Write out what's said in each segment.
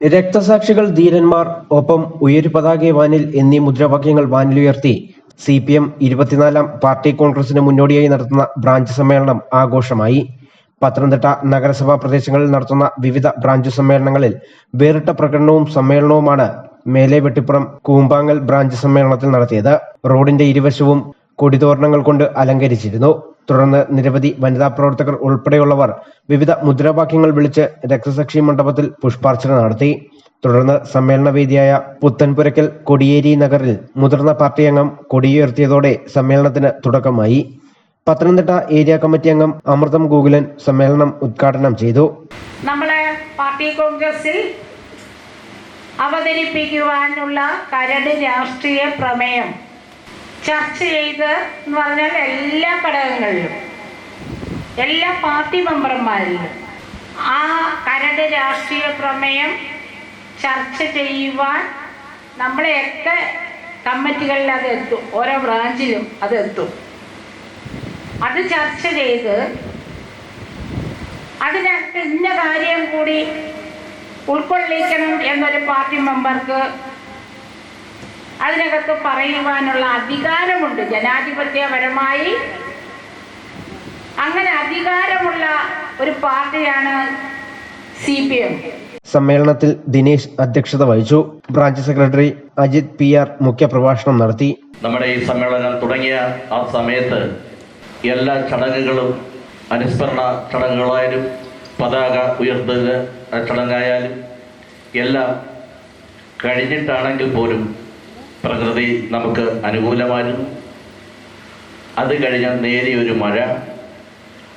രക്തസാക്ഷികൾ ധീരന്മാർ ഒപ്പം ഉയരു പതാകെ വാനിൽ എന്നീ മുദ്രാവാക്യങ്ങൾ വാനിലുയർത്തി. സി പി എം ഇരുപത്തിനാലാം പാർട്ടി കോൺഗ്രസിന് മുന്നോടിയായി നടത്തുന്ന ബ്രാഞ്ച് സമ്മേളനം ആഘോഷമായി. പത്തനംതിട്ട നഗരസഭാ പ്രദേശങ്ങളിൽ നടത്തുന്ന വിവിധ ബ്രാഞ്ച് സമ്മേളനങ്ങളിൽ വേറിട്ട പ്രകടനവും സമ്മേളനവുമാണ് മേലെ വെട്ടിപ്പുറം കൂമ്പാങ്ങൽ ബ്രാഞ്ച് സമ്മേളനത്തിൽ നടത്തിയത്. റോഡിന്റെ ഇരുവശവും കൊടിതോരണങ്ങൾ കൊണ്ട് അലങ്കരിച്ചിരുന്നു. തുടർന്ന് നിരവധി വനിതാ പ്രവർത്തകർ ഉൾപ്പെടെയുള്ളവർ വിവിധ മുദ്രാവാക്യങ്ങൾ വിളിച്ച് രക്തസാക്ഷി മണ്ഡപത്തിൽ പുഷ്പാർച്ചന നടത്തി. തുടർന്ന് സമ്മേളന വേദിയായ പുത്തൻപുരക്കൽ കൊടിയേരി നഗറിൽ മുതിർന്ന പാർട്ടി അംഗം കൊടിയുയർത്തിയതോടെ സമ്മേളനത്തിന് തുടക്കമായി. പത്തനംതിട്ട ഏരിയ കമ്മിറ്റി അംഗം അമൃതം ഗോകുലൻ സമ്മേളനം ഉദ്ഘാടനം ചെയ്തു. നമ്മളെ പാർട്ടി കോൺഗ്രസിൽ അവതരിപ്പിക്കുവാനുള്ള കരട് രാഷ്ട്രീയ പ്രമേയം ചർച്ച ചെയ്ത് എന്ന് പറഞ്ഞാൽ എല്ലാ ഘടകങ്ങളിലും എല്ലാ പാർട്ടി മെമ്പർമാരിലും ആ കരട് രാഷ്ട്രീയ പ്രമേയം ചർച്ച ചെയ്യുവാൻ നമ്മളെയൊക്കെ കമ്മിറ്റികളിൽ അത് എത്തും ഓരോ ബ്രാഞ്ചിലും അത് എത്തും. അത് ചർച്ച ചെയ്ത് അതിനകത്ത് ഇന്ന കാര്യം കൂടി ഉൾക്കൊള്ളിക്കണം എന്നൊരു പാർട്ടി മെമ്പർക്ക് അതിനകത്ത് പറയുവാനുള്ള അധികാരമുണ്ട്. ജനാധിപത്യപരമായി അങ്ങനെ അധികാരമുള്ള ഒരു പാർട്ടിയാണ് സി പി എം. സമ്മേളനത്തിൽ ദിനേശ് അധ്യക്ഷത വഹിച്ചു. Branch secretary Ajith P R മുഖ്യപ്രഭാഷണം നടത്തി. നമ്മുടെ ഈ സമ്മേളനം തുടങ്ങിയ ആ സമയത്ത് എല്ലാ ചടങ്ങുകളും അനുസ്മരണ ചടങ്ങുകളായാലും പതാക ഉയർത്തൽ ചടങ്ങായാലും എല്ലാം കഴിഞ്ഞിട്ടാണെങ്കിൽ പോലും പ്രകൃതി നമുക്ക് അനുകൂലമായിരുന്നു. അത് കഴിഞ്ഞ നേരിയൊരു മഴ.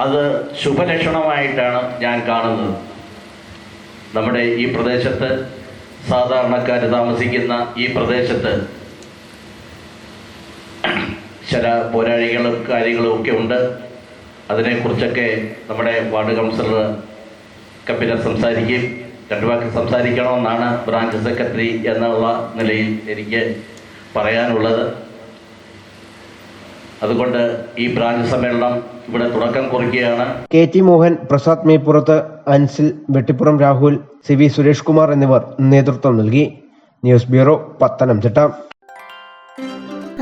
അത് ശുഭലക്ഷണമായിട്ടാണ് ഞാൻ കാണുന്നത്. നമ്മുടെ ഈ പ്രദേശത്ത് സാധാരണക്കാർ താമസിക്കുന്ന ഈ പ്രദേശത്ത് ചില പോരാളികളും കാര്യങ്ങളും ഒക്കെ ഉണ്ട്. അതിനെക്കുറിച്ചൊക്കെ നമ്മുടെ വാർഡ് കൗൺസിലർ കപില സംസാരിക്കും. രണ്ടു വാക്ക് സംസാരിക്കണമെന്നാണ് ബ്രാഞ്ച് സെക്രട്ടറി എന്നുള്ള നിലയിൽ എനിക്ക് പറയാനുള്ളത്. അതുകൊണ്ട് ഈ ബ്രാഞ്ച് സമ്മേളനം ഇവിടെ തുടക്കം കുറിക്കുകയാണ്. കെ ടി മോഹൻ പ്രസാദ് മേപ്പുറത്ത് അൻസിൽ വെട്ടിപ്പുറം രാഹുൽ സി വി സുരേഷ് കുമാർ എന്നിവർ നേതൃത്വം നൽകി. News bureau Pathanamthitta.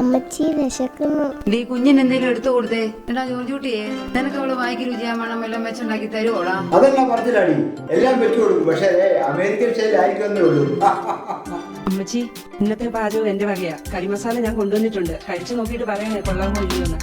അമ്മച്ചി വിശക്കുന്നു. നീ കുഞ്ഞിന് എന്തെങ്കിലും എടുത്തു കൊടുത്തേ. എടാ ജോർജൂട്ടിയെ നിനക്ക് അവൾ വായിക്ക് രുചിയാമണം എല്ലാം വെച്ചുണ്ടാക്കി തരുവോടാ? അതെല്ലാം പറഞ്ഞില്ലാടി എല്ലാം വെച്ചു കൊടുക്കും. പക്ഷേ അമേരിക്കൻ സ്റ്റൈൽ ആയിരിക്കുന്നേ ഉള്ളൂ. അമ്മച്ചി ഇന്നത്തെ പാചകം എന്റെ വകയാ. കരിമസാല ഞാൻ കൊണ്ടുവന്നിട്ടുണ്ട്. കഴിച്ചു നോക്കിയിട്ട് പറയണേ കൊള്ളാമോ ഇല്ലയോന്ന്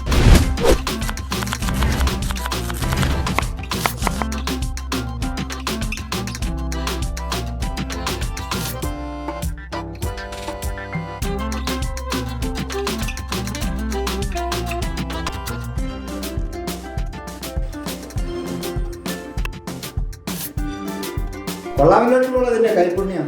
കൊള്ളാമല്ലോ അതിന്റെ കൈപുണ്യം